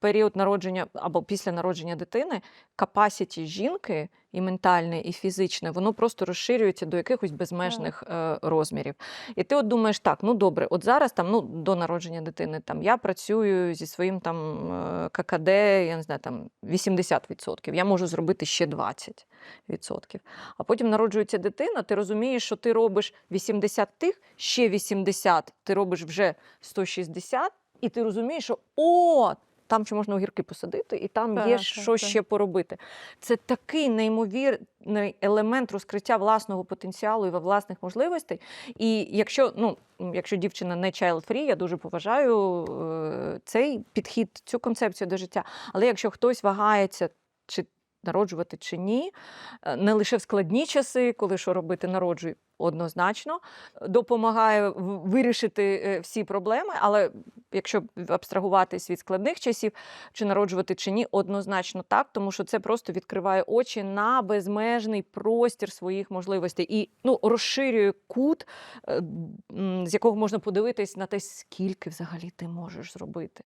період народження або після народження дитини капасіті жінки і ментальне, і фізичне, воно просто розширюється до якихось безмежних е, розмірів. І ти от думаєш, так, ну добре, от зараз там, ну, до народження дитини, там я працюю зі своїм там е, ККД, я не знаю, там 80%. Я можу зробити ще 20%. А потім народжується дитина, ти розумієш, що ти робиш 80 тих, ще 80, ти робиш вже 160, і ти розумієш, що о, там ще можна огірки посадити, і там є Так, що так, так. ще поробити. Це такий неймовірний елемент розкриття власного потенціалу і власних можливостей. І якщо, ну, якщо дівчина не child-free, я дуже поважаю е, цей підхід, цю концепцію до життя. Але якщо хтось вагається, народжувати чи ні, е, не лише в складні часи, коли що робити, народжуй однозначно, допомагає вирішити е, всі проблеми, але якщо абстрагуватись від складних часів, чи народжувати чи ні, однозначно так, тому що це просто відкриває очі на безмежний простір своїх можливостей. І ну, розширює кут, е, з якого можна подивитись на те, скільки взагалі ти можеш зробити.